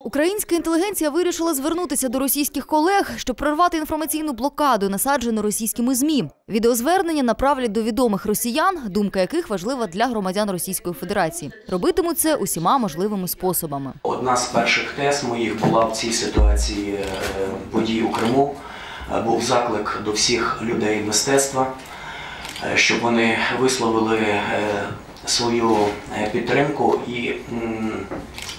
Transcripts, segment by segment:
Українська інтелігенція вирішила звернутися до російських колег, щоб прорвати інформаційну блокаду, насаджену російськими змі. Відеозвернення направлять до відомих росіян, думка яких важлива для громадян Російської Федерації. Робитимуть це усіма можливими способами. Одна з перших тез моїх була в цій ситуації е, подій у Криму. Е, Був заклик до всіх людей мистецтва, е, щоб вони висловили свою підтримку і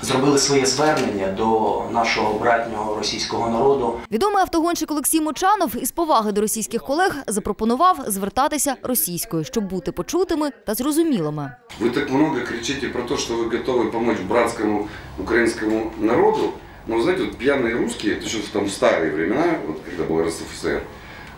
зробили своє звернення до нашого братнього російського народу. Відомий автогонщик Олексій Мочанов із поваги до російських колег запропонував звертатися російською, щоб бути почутими та зрозумілими. Вы так много кричите про то, что вы готовы помочь братскому украинскому народу. Но вы знаете, вот пьяные русские, это еще там в старые времена, вот когда был РСФСР,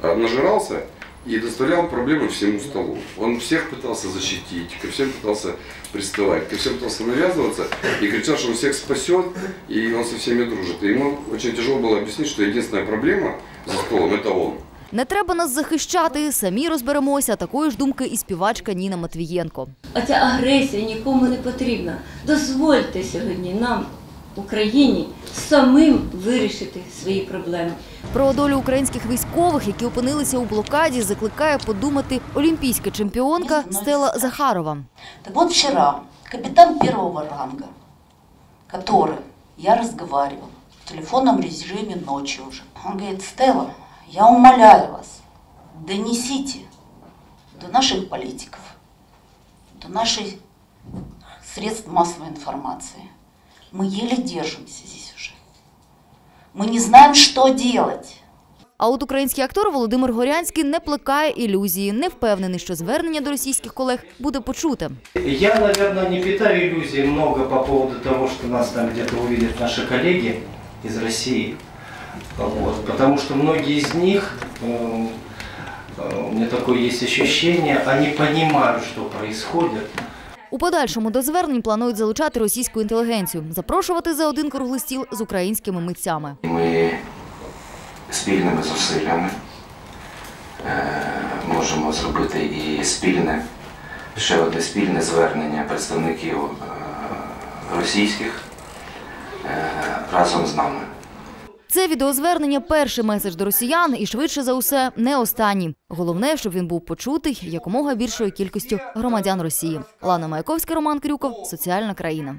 а, нажирался и доставлял проблемы всему столу. Он всех пытался защитить, ко всем пытался приставать, ко всем пытался навязываться и кричал, что он всех спасет, и он со всеми дружит. И ему очень тяжело было объяснить, что единственная проблема за столом – это он. Не треба нас захищати, самі розберемося. Такої ж думки і співачка Ніна Матвієнко. А ця агресія нікому не потрібна. Дозвольте сьогодні нам, Україні, самим вирішити свої проблеми. Про долю українських військових, які опинилися у блокаді, закликає подумати олімпійська чемпіонка Стела Захарова. Так вот вчера капитан первого ранга, который я разговаривал в телефонном режиме ночью уже, он говорит, Стелла, я умоляю вас, донесите до наших политиков, до наших средств массовой информации. Мы еле держимся здесь уже. Мы не знаем, что делать. А от український актор Володимир Горянський не плекає ілюзії, не впевнений, що звернення до російських колег буде почуте. Я, наверное, не питаю иллюзий много по поводу того, что нас там где-то увидят наши коллеги из России. Вот, потому что многие из них, э, э, у меня такое есть ощущение, они понимают, что происходит. У подальшому до звернень планують залучати російську інтелігенцію, запрошувати за один круглий стіл з українськими митцями. Ми спільними зусиллями е, можемо зробити і спільне, ще одне спільне звернення представників е, російських е, разом з нами. Це відеозвернення перший меседж до росіян і швидше за усе не останній. Головне, щоб він був почутий якомога більшою кількістю громадян Росії. Лана Маяковська, Роман Крюков, Соціальна країна.